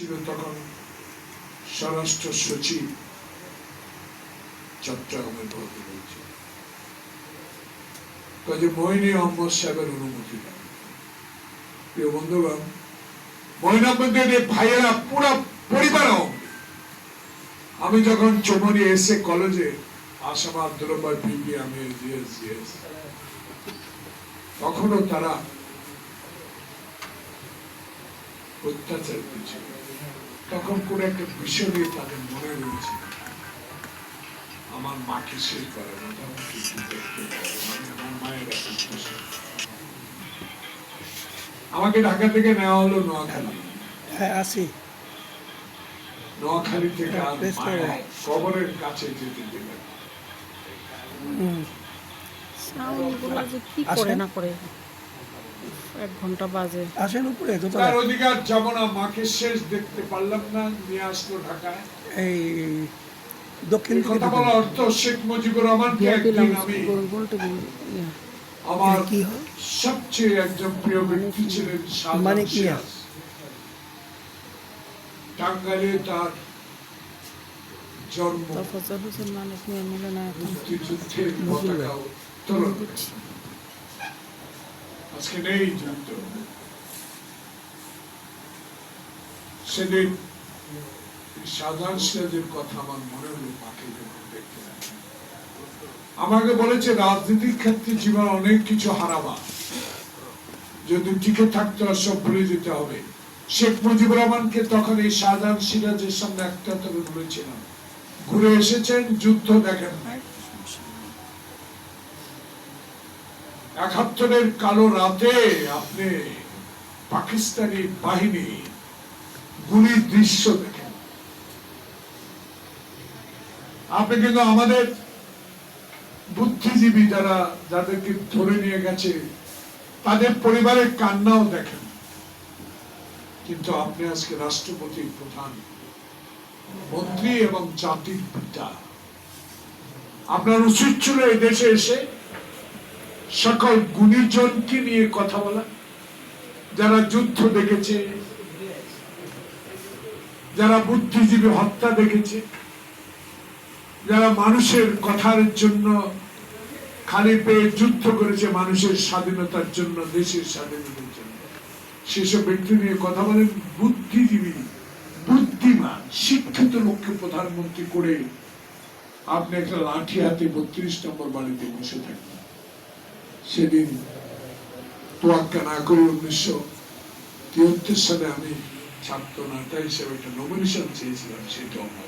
ছিল তখন স্বরাষ্ট্র সচিব, চট্টগ্রামের ভর্তি হয়েছে কাজে মহিনী আহমদ সাহেবের অনুমতি প্রিয় বন্ধুগণ মহিনাবন্দের ভাইয়েরা পুরা পরিবার আমি যখন চমনি এসে কলেজে আসাম আব্দুল্লাহ পিপি আমি জিএস জিএস তখনও তারা অত্যাচার করেছিল তখন কোন একটা বিষয় নিয়ে তাদের মনে রয়েছে। আমার মাকে শেষ করে মোটামুটি আমার মায়ের আমাকে ঢাকা থেকে নেওয়া হলো নোয়াখালী। হ্যাঁ আসি। নোয়াখালী থেকে কবরের কাছে যেতে দিলেন হুম। সাউন্ডগুলো যে কি আসেন। করে না করে? এক ঘণ্টা বাজে। আসেন উপরে তার অধিকার যাব না মাকে শেষ দেখতে পারলাম না নিয়ে আসলো ঢাকায়। এই দক্ষিণ কথা বলা অর্থ শেখ মুজিবুর রহমানকে একদিন আমি। আমার কি সবচেয়ে একজন প্রিয় ব্যক্তি ছিলেন মানে কি? টাঙ্গাইলে তার জন্ম। মুক্তিযুদ্ধের পতাকা উত্তোলন। করেছে। সেদিন সাধারণ সিরাজের কথা আমার মনে হলো আমাকে বলেছে, রাজনীতির ক্ষেত্রে জীবন অনেক কিছু হারাবা। যদি টিকে থাকতে হয়, সব ভুলে যেতে হবে। শেখ মুজিবুর রহমানকে তখন এই শাহজাহান সিরাজের সঙ্গে একটা তবে বলেছিলাম, ঘুরে এসেছেন, যুদ্ধ দেখেন নাই একাত্তরের কালো রাতে আপনি পাকিস্তানি বাহিনী গুলির দৃশ্য দেখেন। আপনি কিন্তু আমাদের বুদ্ধিজীবী যারা, যাদেরকে ধরে নিয়ে গেছে, তাদের পরিবারের কান্নাও দেখেন। কিন্তু আপনি আজকে রাষ্ট্রপতির প্রধান, মন্ত্রী এবং জাতির পিতা, আপনার উচিত ছিল এই দেশে এসে সকল গুণীজনকে নিয়ে কথা বলা। যারা যুদ্ধ দেখেছে, যারা বুদ্ধিজীবী হত্যা দেখেছে, যারা মানুষের কথার জন্য খালি পেয়ে যুদ্ধ করেছে মানুষের স্বাধীনতার জন্য, দেশের স্বাধীনতার জন্য। সেসব ব্যক্তি নিয়ে কথা বলেন বুদ্ধিজীবী, বুদ্ধিমান, শিক্ষিত লোককে প্রধানমন্ত্রী করে আপনি একটা লাঠি হাতে বত্রিশ নম্বর বাড়িতে বসে থাকবেন। সেদিন তোয়াক্কা না করে উনিশশো তিয়াত্তর সালে আমি ছাত্র নেতা হিসেবে একটা নমিনেশন চেয়েছিলাম সেটা আমার।